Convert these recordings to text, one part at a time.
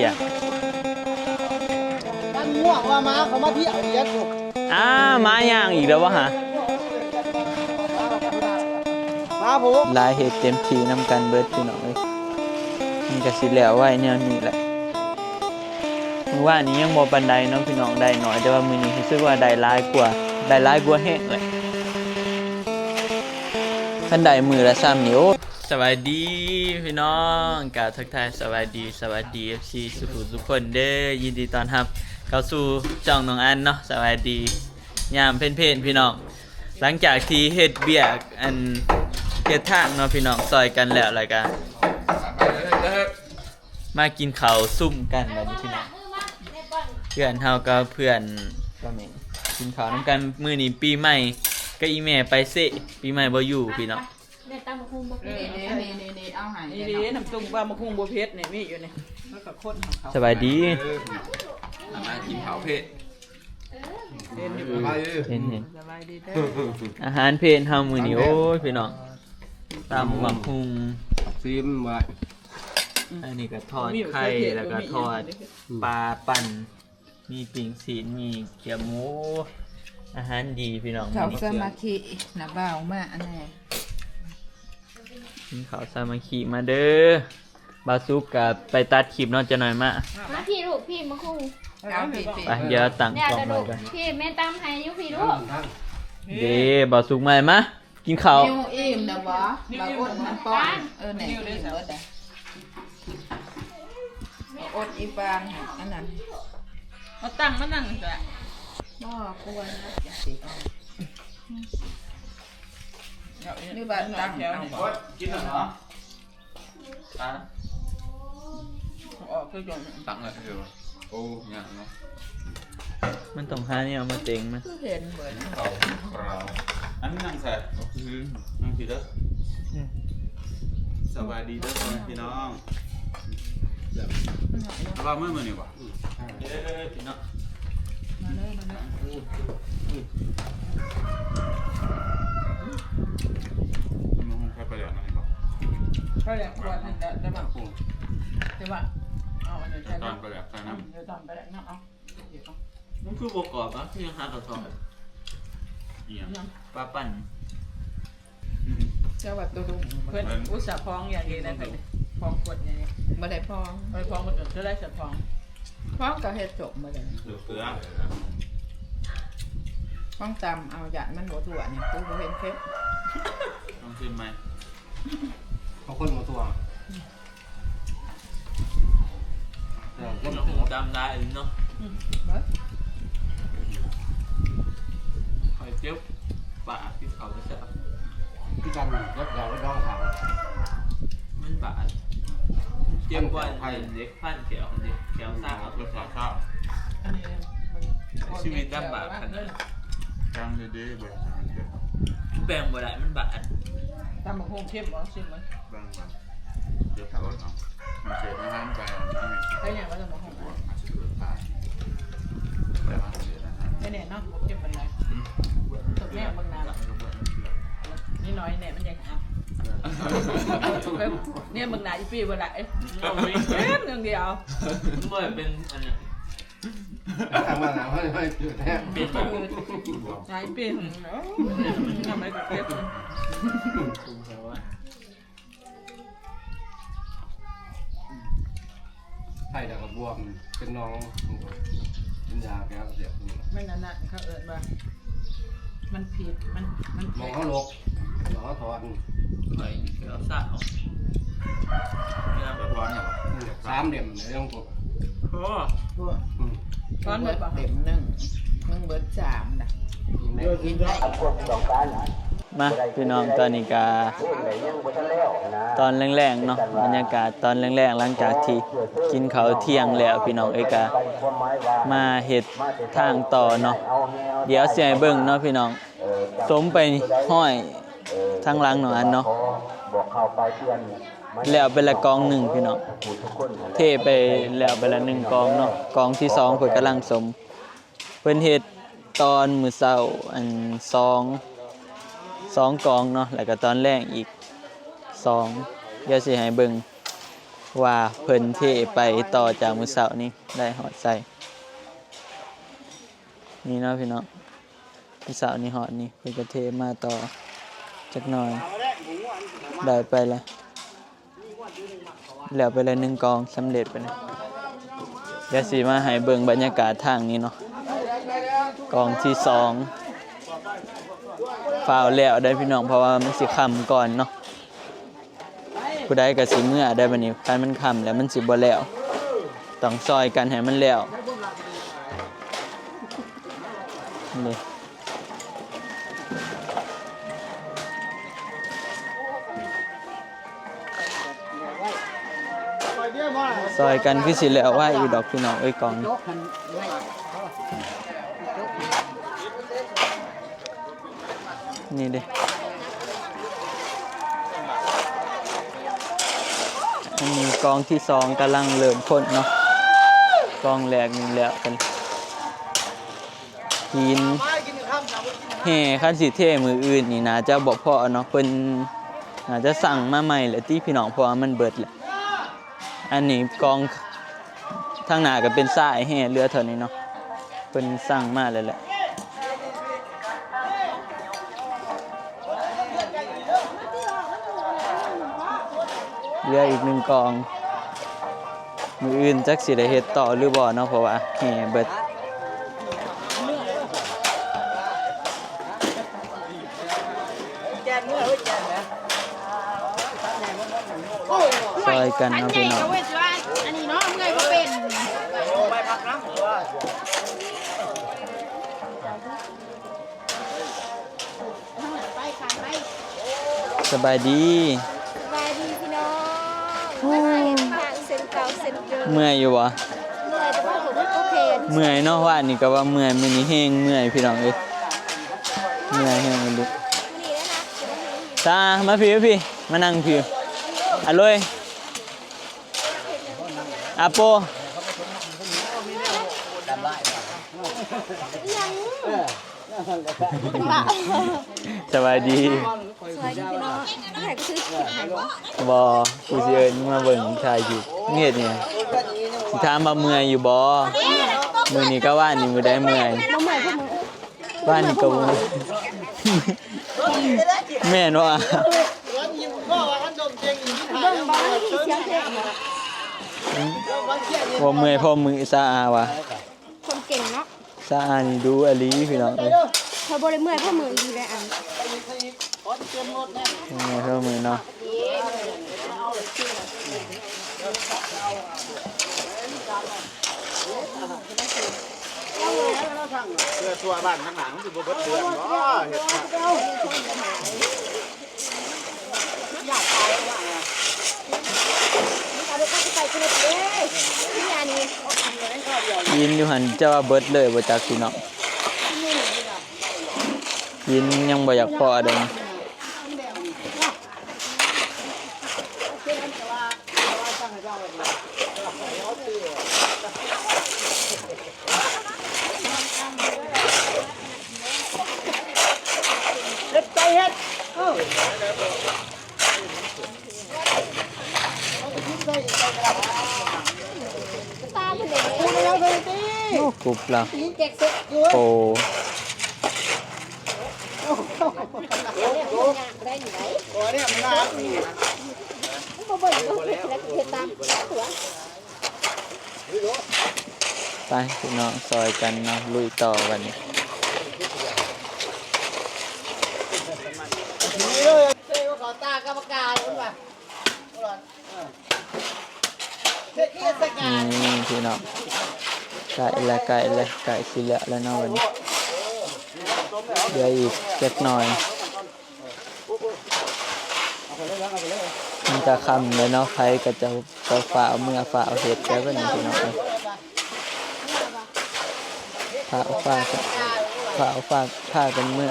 เต็มสิเหียมันง่วงว่ามาเขามาเที่ยวอีกแล้วอ้ามาย่างอีกแล้ววะฮะมาผมลายเห็ดเต็มทีนำกันเบิดพี่น้องเอ้ยมันก็สิแล้วไว้แนวนี้แหละมือว่านี้ยังบ่ปันไดเนาะพี่น้องได้หน่อยแต่ว่ามือนี้รู้สึกว่าได้หลายกว่าได้หลายกว่าแห้งเลยคันได้มือละ3นิ้ว สวัสดีพี่น้องกาวทักทายสวัสดีสวัสดี FC สุขุทุกคนเด้อยินดีต้อนรับ เข้าสู่จ่องน้องอันเนาะสวัสดียามเพ่นๆพี่น้องหลังจากที่เฮ็ดเบียกอันเฮ็ดทางเนาะพี่น้องซอยกันแล้วแล้วก็มากินข้าวซุ่มกันบัดนี้พี่น้องเพื่อนเฮาก็เพื่อนก็แม่กินข้าวนํกันมื้อนี้ปีใหม่ก็อีแม่ไปเซะปีใหม่บ่อยู่พี่น้อง ตั้งมาคุมมาเน่เน่เน่เน่เน่เอาใหายนี่ดีน้ำตุ้งปลาหมะคุงบัวเพชรเนี่ยมีอยู่เนี่ยแล้วก็คนของเขาสบายดีมากินเผาเพศเด่นอยู่ไปเห็นเห็นสบายดีเด้ออาหารเพลนเฮามื้อนี้โอ้ยพี่น้องตำบักหุ่งซิมไว้อันนี้ก็ทอดไข่แล้วก็ทอดปลาปั่น มีปิ่งศีลมีเกี๊ยวหมู อาหารดีพี่น้องเขามีสมาธินะเบามากอันนี้ กินข้าวสามัคคีมาเด้อบาซุกกับไปตัดคลิปเนอกจะหน่อยมามาพี่ลูกพี่มาคุมเอาปีปีไปเดี๋ยวตั้งเนี่ยกล้องกระไว้ดูกกันพี่แม่ตั้มให้อยุพี่ลูกเด้บาซุกมามากินข้าวนิ้วอิ่มนะวะบางอดมันป้อนเออไหนอิ่มเบิดอะอดอีบางอันนั้นมาตั้งมานั่งจ้ะบ่ควรนะจังสิเอา นี่บ้านตั้งเอาบ่กินเหรอออกคือจนตังเลยเดี๋ยวโอ้ยังเนาะมันต้องหาเนี่ยเอามาเต็งมาคือเห็นเหมือนเขาเราอันนี้นั่งใส่คือนั่งผิดเด้อสบายดีเด้อพี่น้องเราเมื่อมื่อนี่วะเด้อพี่น้องมาเลยมาเลยมันคงแค่ ไปแล้วนั่นเองป่ะเขาแหละขวดนั่นแหละได้ป่ะคงใช่ป่ะเอาอันนี้ใช่ตอป่ะนไปแล้วใส่น้ำเดี๋ยวตอนไปแล้วนะเอาเดี๋ยวเอามันคือบกกรอบนะที่ยังหากระทอดเอียงยังปลาปั่นเจ้าวัดตัวดุงเพื่อนอุตส่าห์พองอย่างนี้นะเพื่อนพองขวดอย่างนี้บ่ได้พองไปพองมาจนจะได้เสร็จพองพองก็เฮ็ดจบมาเลยเสือเสือพองตำเอาหยาดมันหัวถั่วเนี่ยกูบ่เห็นเค็ม ต้องชิมไหมเขาคนหมดตัวพี่น้องจำได้เนาะเบิดหอยเจี๊ยบปลาที่เขาจะจับพี่กันยับยาวไว้ร้องถามมันบาดเจี๊ยบว่าเด็กพันแขวเด็กแขวซ่าเอาเสือข้าวข้าวอันนี้มันชีวิตลำบากขนาดกลางดีๆแบบแปลงบ่ได้มันบาด ตำมะฮงเข้มเหรอชิมไหมบางแบบเดี๋ยวรถเนาะมันเสียอาหารไปไม่มีไอ้เนี่ยว่าตำมะฮงตัวอาจจะเกิดตายแต่ว่าเสียอาหารไอ้เนี่ยเนาะเข้มเป็นไรตกแน่บางนานี่น้อยเนี่ยมันยังหาเนี่ยบางนาอีปีบางนาเอ๊ะเข้มอย่างเดียวเมื่อเป็นอันเนี้ย ทางมาหนาวให้ให้จุดแท้ป็นแบบนายปีเนาะทำไมก็เก็บคุมเขาว่าไผ่ดอกระบวมเป็นน้องเป็นยาแก้วเสียบนี่ไม่นั่นน่ะเขาเอิญว่ามันผิดมันมันมองเขาลกมองเขาถอนหอยแขวซ่าเอาเนี่ยแบบร้อนเหรอสามเหลี่ยมเนี่ยต้องกดโอ้ ก้อนเบิดป่ะเต็มหนึ่งมึงเบิดสามนะกินได้มาพี่น้องตอนนี้ก็ตอนแรงๆเนาะบรรยากาศตอนแรงๆหลังจากที่กินข้าวเที่ยงแล้วพี่น้องเอ้ยก็มาเฮ็ดทางต่อเนาะเดี๋ยวสิให้เบิ่งเนาะพี่น้องสมไปห้อยทางหลังหน่อยอันเนาะ แล้วไปละกองหนึ่งพี่น้องเทไปแล้วไปละหนึ่งกองเนาะกองที่สองเพิ่นกำลังสม เพิ่นเฮ็ดตอนมือเช้าอันสองสองกองเนาะแล้วก็ตอนแรกอีกสองเดี๋ยวสิให้เบิ่งว่าเพิ่นเทไปต่อจากมือเช้านี้ได้หอดใส่นี่เนาะพี่น้องมือเช้านี้หอดนี่เพิ่นก็เทมาต่อจักหน่อยได้ไปแล้ว แล้วไปเลยหนึ่งกองสำเร็จไปแล้วเดี๋ยวสิมาให้เบิ่งบรรยากาศทางนี้เนาะกองที่สองฟาวแล้วได้พี่น้องเพราะว่ามันสิคำก่อนเนาะผู้ใดก็สิเมื่อได้บัดนี้คันมันคำแล้วมันสิบ่แล้วต้องซอยกันให้มันแล้วนี่ ซอยกันคือสิแล้วว่าอยู่ดอกพี่น้องเอ้ยกองนี่เด้อันนี้กองที่สองกำลังเริ่มพ่นเนาะกองแรกนี่แล้วกันหินแห่ขั้นสีเท่มืออื่นนี่นะจะบอกพ่อเนาะเพิ่นน่าจจะสั่งมาใหม่แหละที่พี่น้องเพราะว่ามันเบิดแหละ อันนี้กองทางหน้าก็เป็นสายแห่เรือเท่านี้เนาะเพิ่นสร้างมาเลยแหละเรืออีกหนึ่งกอง มืออื่นจักสิได้เฮ็ดต่อหรือบ่เนาะเพราะว่าแห่เบิด อยกันนะพี่น้องอันนี้เนาะเมื่อยก็เป็นข้างหลังไปขานไปสบายดีสบายดีพี่น้องมาเห็นทางเส้นเก่าเส้นเดิมเมื่อยอยู่วะเมื่อยแต่ว่าผมโอเคเมื่อยเนาะว่านี่ก็ว่าเมื่อยมื้อนี้แฮงเมื่อยพี่น้องเอ้ยเมื่อยแฮงมันนี่ได้นะตามาพี่พี่มานั่งพี่อะเลย อาโปสบายดีสวัสดีพี่น้องถ่ายก็ซื้อผิดหายวะบอกูสิเอิญมาเบิ่งชายอยู่เงียดเนี่ยสิถามว่าเมื่อยอยู่บอมือนี้ก็ว่านี่มือได้เมื่อยน้องใหม่พวกมึงว่านี่ก็บ่แม่นว่า เบิ่งบ้านที่เสียงเพลง ว่าเมื่อยเพอมือสะอาวะคนเก่งเนาะสะอานี่ดูอลีพี่น้องเอ้ยพอบริเมื่อยเพราะมือดีเลยอันเมื่อยเพอมือเนาะเพื่อตัวบ้านข้างหลังคือบ่เบิดเดือนเนาะเฮ็ด พี่ยานี่ ยินอยู่หันจะว่าเบิดเลยบ่จักพี่น้องยินยังบ่อยากพอเด้ง ตาเป็นเด็กพูดแล้วเลยตี โอ้กรุบแล้วตีเจ็กเซ็กอยู่โอ้ได้อยู่ไหนตัวเนี่ยมันน่ามีบ่เบิ่งดูแล้วเฮ็ดตามตัวไปพี่น้องซอยกันเนาะลุยต่อวันนี้เต้ก็ขอตากรรมการคุณป่ะเช็คเทศกาลนี่พี่น้อง ไก่ละไก่ละไก่สิละแล้วนะวันนี้เดี๋ยวอีกเล็กหน่อยมันจะคำเลยเนาะใครก็จะจะฝ่าเอามือฝ่าเอาเห็ดแล้วก็หนึ่งพี่น้องฝ่าเอาฝ่าฝ่าเอาฝ่าผ้ากันเมื่อ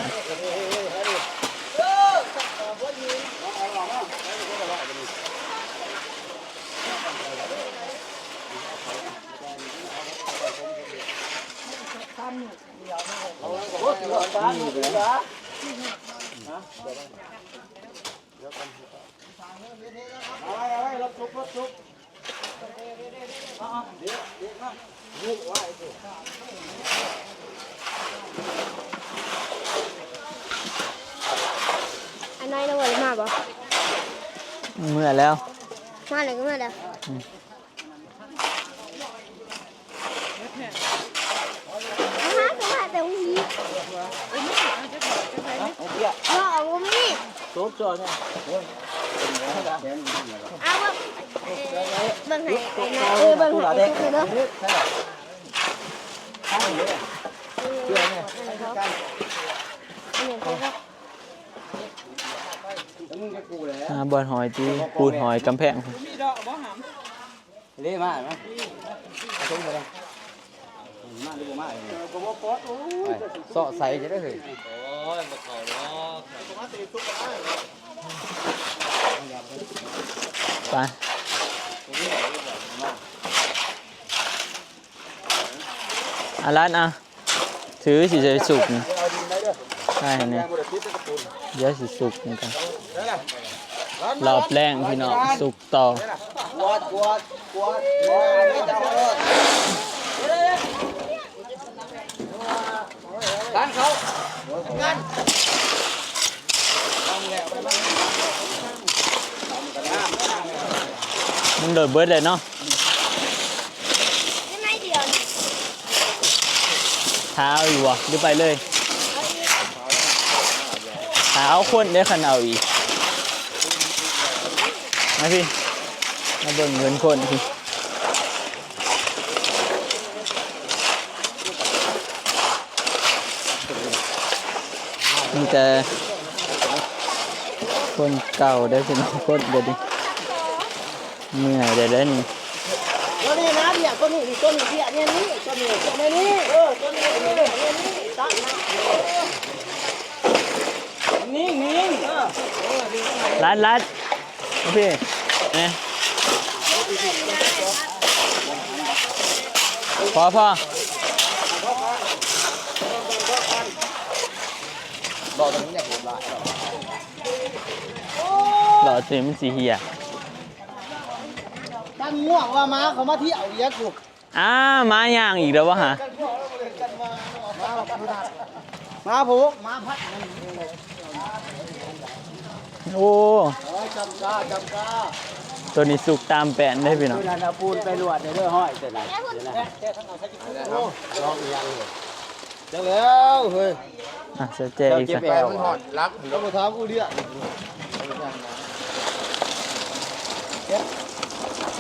อาไว้เอาไว้รถซุกรถซุกอันน้อยนะวันมาบ่เมื่อแล้ว มาเลยก็มาเด้ออาหารก็มาแต่วันนี้เอาเอาบ่มี ซุปจอเนี่ย เอาบ่เอ่อเบิ่งให้ไอ้นายเออเบิ่งให้ไอ้ตุ๊กเล ยเด้อเอออันนี้เขาอันนี้เขาก็อ่าบอลหอยที่ปูดหอยกำแพงมีดอกบ่หำเละมากมั้ยชมไปเลยมาดูมาเสาะใสจะได้เหรอ ไปอารันอะถือสิจะสุกนี่ใช่เนี่ยเดี๋ยวสิสุกนี่กันรอบแรงพี่น้องสุกต่อกวาดกวาดกวาดกวาดไม่ต้องรอดร้านเขา มึงโดดเบิร์ดเลยเนาะยังไงเดียวนี่เท้าอยู่วะหรือไปเลยเท้าคนได้ขนเอาอีกมาพี่มาเบิ่งเงินคนพี่ มีแต่คนเก่าได้พี่น้องคนเดี๋ยวดิเมื่อยเดี๋ยวได้นี่ตัวนี้นะเนี่ยตัวนี้ตัวนี้เนี่ยเนี่ยนี่ตัวนี้ตัวนี้เออตัวนี้ตัวนี้เนี่ยนี่ตั้งนะนิ่งนิ่งเออรัดรัดมาพี่เนี่ยพอพอ บอกตรงนี้อยากเห็นละหล่อเต็มนสีเหียตั้งง่วงว่ามาเขามาเที่ยวเยอะกูอ้ามาย่างอีกแล้ววะฮะมาผูกมาพัดโอ้จำกาจำกาตัวนี้สุกตามแปนได้พี่น้องนั่นเอาปูนไปลวดเดี๋ยวเด้อห้อยเสร็จแล้ว จังแล้วเฮ้ยอะเสียเจอีกสักแปลมันหอดรักก็มาถามกูเรียก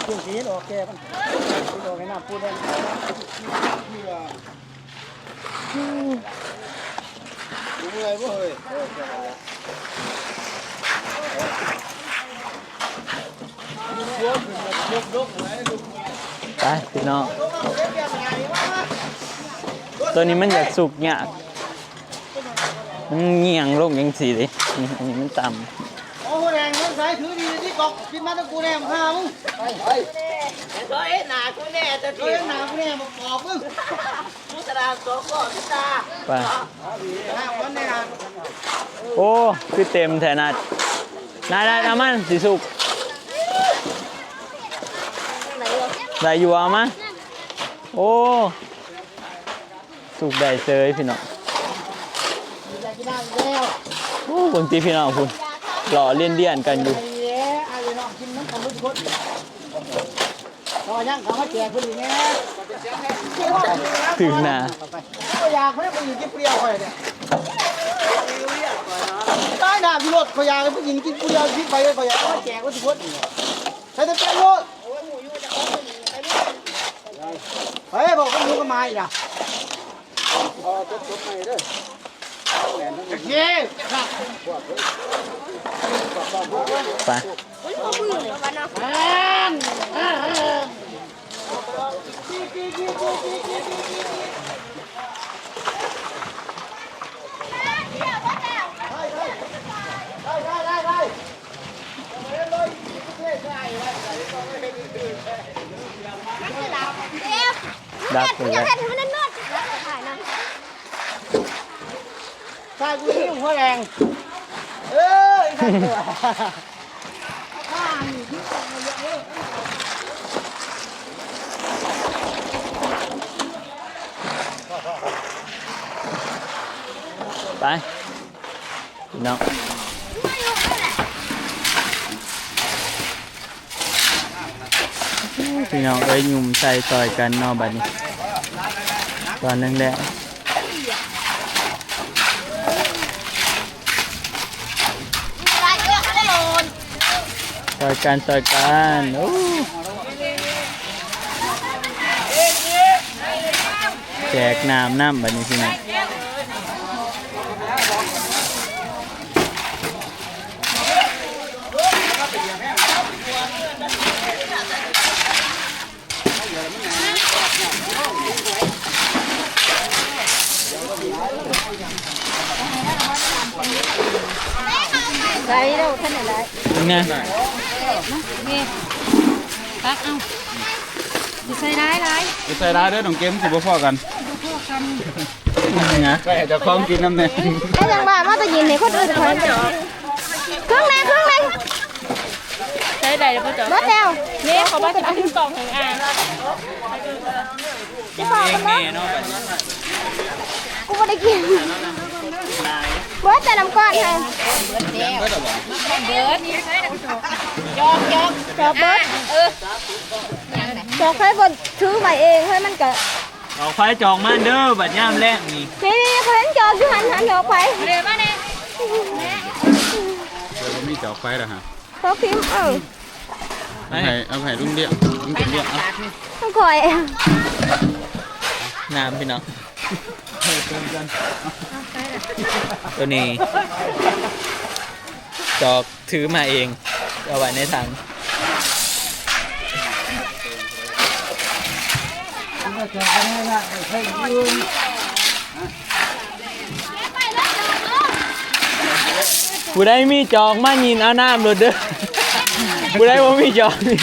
ปูนสีโอเคมันสีโอเคน้ำปูนแดงดูอะไรบ่เฮ้ยไปพี่น้อง ตัวนี้มันอยากสุกยากมันเงียงลงยังสีเลยนี่อันนี้มันต่โอ้โหแดงมันใส่ถือดีที่กอกกินมาตะกูแน่มาฆ่ามึงไปไปเฮ้ยหนากูแน่จะเฮ้ยหนากูแน่มาปอบมึงมุสลาโซโก้พิตาำไปห้าวันเนี่ยโอ้คือเต็มแทนัดนายได้เอามันสีสุกไหนวะได้อยู่เอามาโอ้ สุกได้เซยพี่น้องอยากกินน้ำแล้วโอ้คนตีพี่น้องคุณหล่อเลี่ยนเลี่ยนกันอยู่ไอ้เด้ไอ้น้องกินน้ำของมึงคนต่อยังเขามาแจกคนอื่นไงถึงหนาก็อยากให้ผู้หญิงกินเปรี้ยวคอยเนี่ยได้ดาบพิโรธเขาอยากให้ผู้หญิงกินเปรี้ยวพิษไปเลยขาอยากมาแจกคนทุกคนใครจะแจกโลดเฮ้ยบอกว่าหมูก็มาอีกอะ ไปอุ้ยเขามือเลย phải nè sai cũng không hoa đèn. Ơi Đấy Đó Thì nó gây nhùm xay tòi cần nó bà này อดาวเอ๊ะดับเลอยยากเห็นมันนวดแล้วถ่ายนะใช่กูนี่หัวแรงเอ้ยไอ้สัตว์ตัวข้านี่ที่ตรงมาเยอะเลยพี่น้องพี่น้องเอ้ยหยุ่มใส่ซอยกันเนอบัดนี้ตอนแรกๆซอยกันซอยกันโอ้แจกน้ำน้ำบัดนี้พี่น้องใส่แล้วท่านไหน เป็นไง ตักเอาสิใส่ร้ายร้าย ไปใส่ร้ายเด้อน้องเกมสิบ่พอกัน นะ ไปให้เจะคล้าของกินน้ำแน่ ไอ้จังบ้ามาตะยินนี่คนอื่นคอยเครื่อง ในเครื่องในใช้ใดแล้วก็จะรถแล้วนี่เขาว่าจะเอาขึ้นกล่องของอ่างจะบอกเองกันแน่เนาะเนาะบัดนี้กูไม่ได้กิน เบิร์ดแต่น้ำก้อนค่ะเบิร์ดนี่ใช้ยอกยอกจอกเบิร์ดเออจอกให้บนถือไว้เองให้มันเก็เอาไฟจองมาเด้อบัดย่ามแรกนี่นี่นี่เขาเล่นจอกอยู่หันหันออกไปเร็วมาเนี่ยเดี๋ยวมีจอกไฟแล้วฮะเขาพิมพ์เออเอาให้เอาให้ลุงเลี้ยงลุงเก็บเลี้ยงเอาต้องคอยน้ำพี่น้อง ตัวนี้ จอกถือมาเอง เอาไว้ในถังผู้ใดมีจอกมายินเอาน้ำโดดเด้อผู้ใดบ่ามีจอกนี่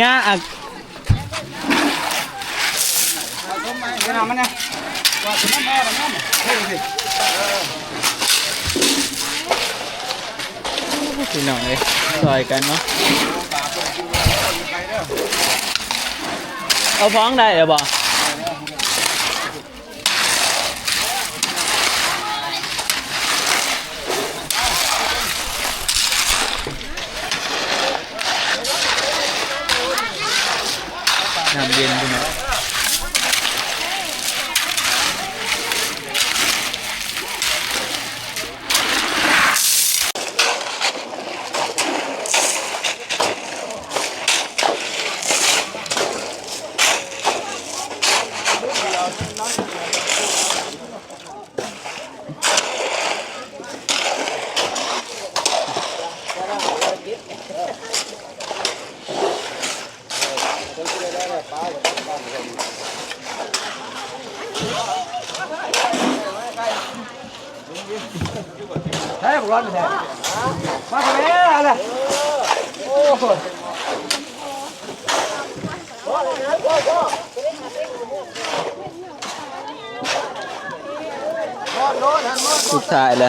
ยาอักเอามันเนี่ยว่านแม่มันนั่นเฮ้ยสิพี่น้องเลยซอยกันเนาะเอาฟ้องได้เหรอบ่น้ำไมอะไรโอ้สุดท้ายแล้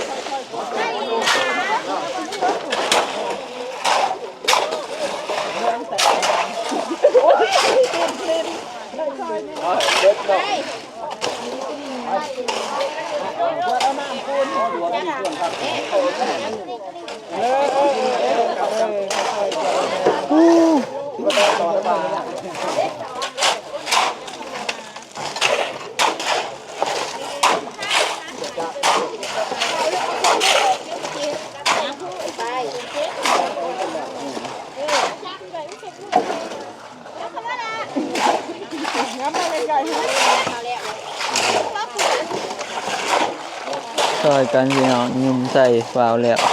มใส่ฟาวแล้วเนา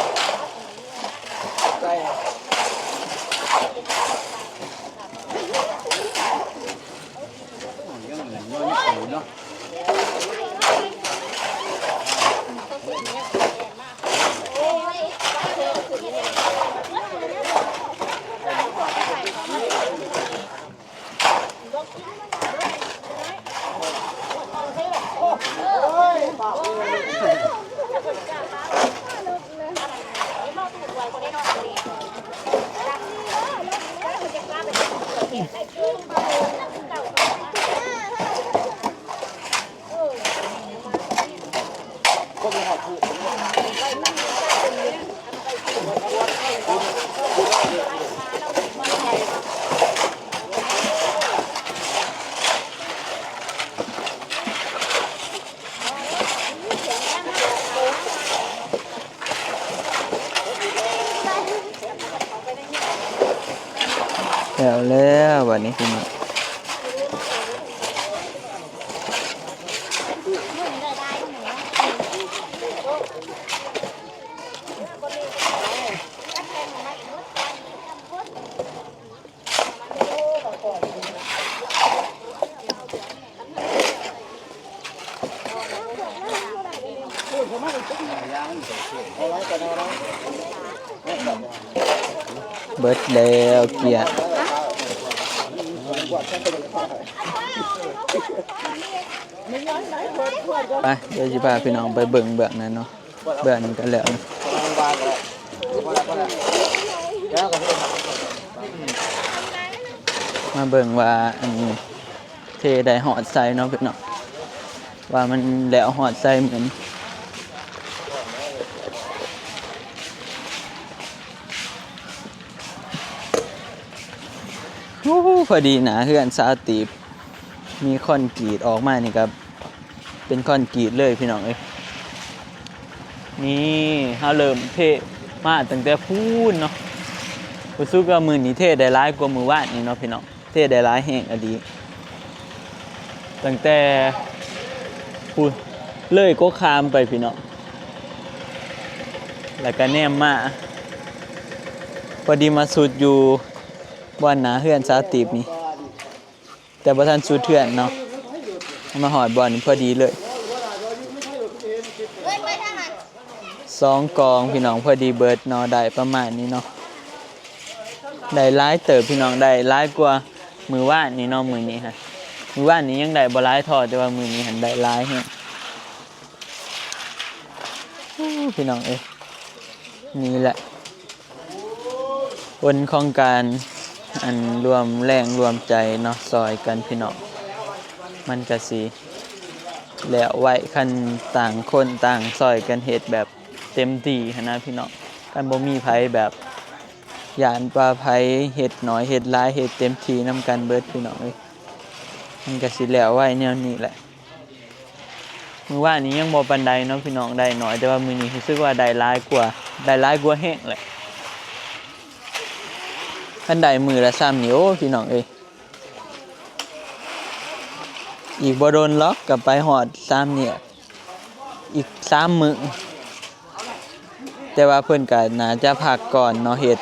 แล้วแล้ววันนี้พี่น้องเบิดแล้วเกียร์ ไปเดี๋ยวจะพาพี่น้องไปเบิ่งเบื้องนั้นเนาะเบื้องนั้นกันแล้วนะบางๆเลยพอแล้วมาเบิ่งว่าอันนี้เทได้หอดใส่เนาะพี่น้องว่ามันแล้วหอดใส่เหมือนพอดีนาเฮือนสาตีบ มีคอนกรีดออกมานี่ครับ เป็นคอนกรีดเลยพี่น้องเอ้ยนี่เฮาเริ่มเทมาตั้งแต่พูนเนาะรู้สึกว่ามือนี้เทได้ร้ายกว่ามือวานนี่เนาะพี่น้องเทได้ร้ายแห่งอดีตั้งแต่พูดเลยก็คามไปพี่น้องแล้วก็แนมมาพอดีมาสุดอยู่บอนหนาเฮือนสาติบนี่ แต่บ่ทันสุดเทือนเนาะมาหอดบอนนี่พอดีเลยสองกองพี่น้องพอดีเบิร์ดเนาะได้ประมาณนี้เนาะได้ร้ายเติบพี่น้องได้ร้ายกว่ามือว่านนี่เน้องมือนี้ฮะมือว่านนี้ยังได้บ่ร้ายทอดแต่ว่ามือนี้หันได้ร้ายแฮะอู้พี่น้องเอ้ยนี่แหละบนของการ อันรวมแรงรวมใจเนาะซอยกันพี่น้องมันก็สิแล้วไว้คันต่างคนต่างซอยกันเหตุแบบเต็มที่นะพี่น้องกันบ่มีไผแบบยานปลาไผเห็ดหน่อยเห็ดลายเห็ดเต็มทีน้ำกันเบิดพี่น้องเอ้ยมันก็สิแล้วไว้แนวนี้แหละมือว่านี้ยังบ่ปันใดเนาะพี่น้องได้หน่อยแต่ว่ามือนี้รู้สึกว่าได้ลายกว่าได้ลายกว่าแห้งแหละ คันได้มือละซ้ำนี่โอ้พี่น้องเอ้ยอีกบ่โดนล็อกกับไปหอดซ้ำเนี่ยอีกสามมือแต่ว่าเพิ่อนก็น่าจะพักก่อนเนาะเฮ็ด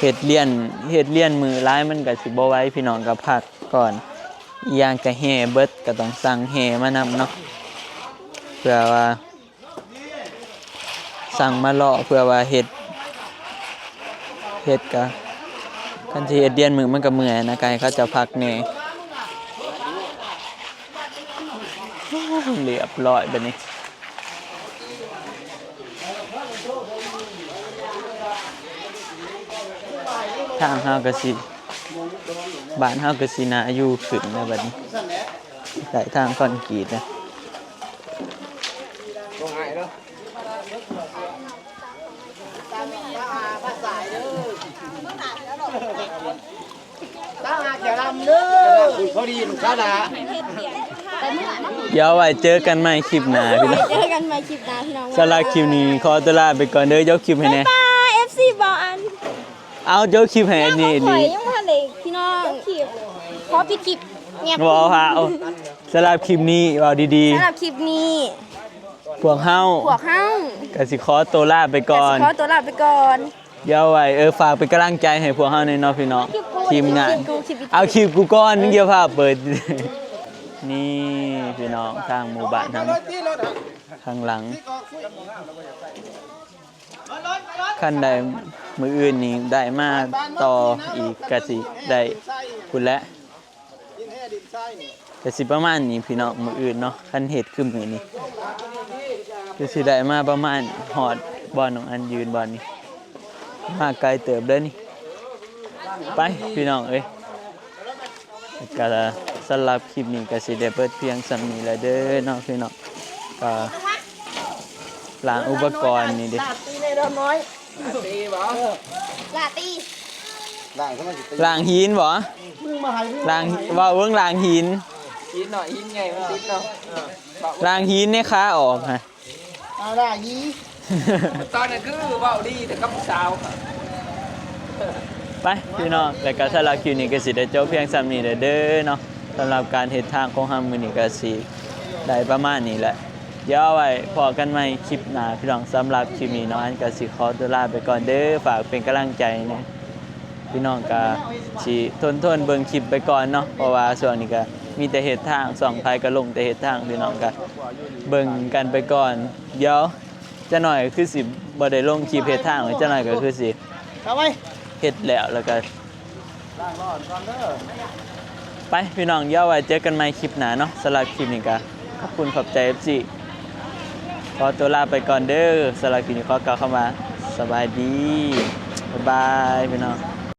เฮ็ดเลียนเฮ็ดเลียนมือร้ายมันก็สิบไว้พี่น้องก็พักก่อนอย่างก็แห่เบิดก็ต้องสั่งแห่มานำเนาะเพื่อว่าสั่งมาเลาะเพื่อว่าเฮ็ดเฮ็ดก็ คันสิเฮ็ดเลียนมือมันก็เมื่อยนะกายเขาจะพักแหน่เรียบร้อยแบัดนี้ทางเฮาก็สิบ้านเฮาก็สินาอยู่ขึ้นแล้วบัดนี้ได้ทางคอนกรีตนะ ก็ง่ายเนาะ ตาหาเขียวดำเด้อพอดีลูกค้าด่าเดี๋ยวไว้เจอกันใหม่คลิปหน้าพี่น้องเจอกันใหม่คลิปหน้าพี่น้องสำหรับคลิปนี้ขอตัวลาไปก่อนเด้อยกคลิปให้แน่ป้า FC บออัน เอายกคลิปให้อันนี่ข่ดีอยยังบ่ทันได้พี่น้องคลิปขอปิดคลิปเงียบบ่เอาฮะเอาสำหรับคลิปนี้เว้าดีสำหรับคลิปนี้ๆพวกเฮาพวกเฮาก็สิขอตัวลาไปก่อน ขอตัวลาไปก่อน เดี๋ยวไว้เออฝากเป็นกำลังใจให้พวกเฮาหน่อยเนาะพี่น้องทีมงานคลิปกูคลิปกูเอาคลิปกูก่อนนึงเดี๋ยวพาเปิด นี่พี่น้องทางหมู่บ้านทางที่รถอะข้างหลังที่กอกคุยรถรถรถขั้นใดมืออื่นนี้ได้มาต่ออีกกะสิได้คุณและดินแห่ดินทรายนี่กะสิประมาณนี้พี่น้องมืออื่นเนาะขั้นเหตุคือมือนี้กะสิได้มาประมาณหอดบอลของอันยืนบอลนี้ มาไกลเติบเด้อนี่ ไปพี่น้องเอ้ยก็สำหรับคลิปนี้ก็สิได้เบิดเพียงส่ำนี้แหละเด้อเนาะพี่น้องก็ล้างอุปกรณ์นี่ดิลาตีในเราน้อยลาตีล่างเขามาสิล้างหินบ่มึงมาหายมึงล้างว่าเบิ่งล้างหินหินหน่อยหินไงมันติดเนาะล้างหินเนี่ยขาออกฮะเอาได้ยี ตอนนั้นคือเว้าดีแต่กับสาวไปพี่น้องแล้วก็สำหรับคลิปนี้ก็สิได้จบเพียงส่ำนี้เด้อเนาะสำหรับการเฮ็ดทางของเฮามื้อนี้ก็สิได้ประมาณนี้แหละเดี๋ยวเอไว้พอกันใหม่คลิปหน้าพี่น้องสำหรับคลิปนี้เนาะอันก็สิขอตัวลาไปก่อนเด้อฝากเป็นกำลังใจนะพี่น้องก็สิทนทนเบิ่งคลิปไปก่อนเนาะเพราะว่าช่วงนี้ก็มีแต่เฮ็ดทางสองภายก็ลงแต่เฮ็ดทางพี่น้องก็เบิ่งกันไปก่อนเดี๋ยว จะหน่อยคือสิบ่ได้ลงคลิปเฮ็ดทางจะหน่อยก็คือสิเอาไว้เฮ็ดแล้วแล้วก็ไปพี่น้องเดี๋ยวไว้เจอกันใหม่คลิปหน้าเนาะสำหรับคลิปนี้ก็ขอบคุณขอบใจ FC ขอตัวลาไปก่อนเด้อสำหรับคลิปนี้ขอกล่าวคำว่าสบายดีบ๊ายบายพี่น้อง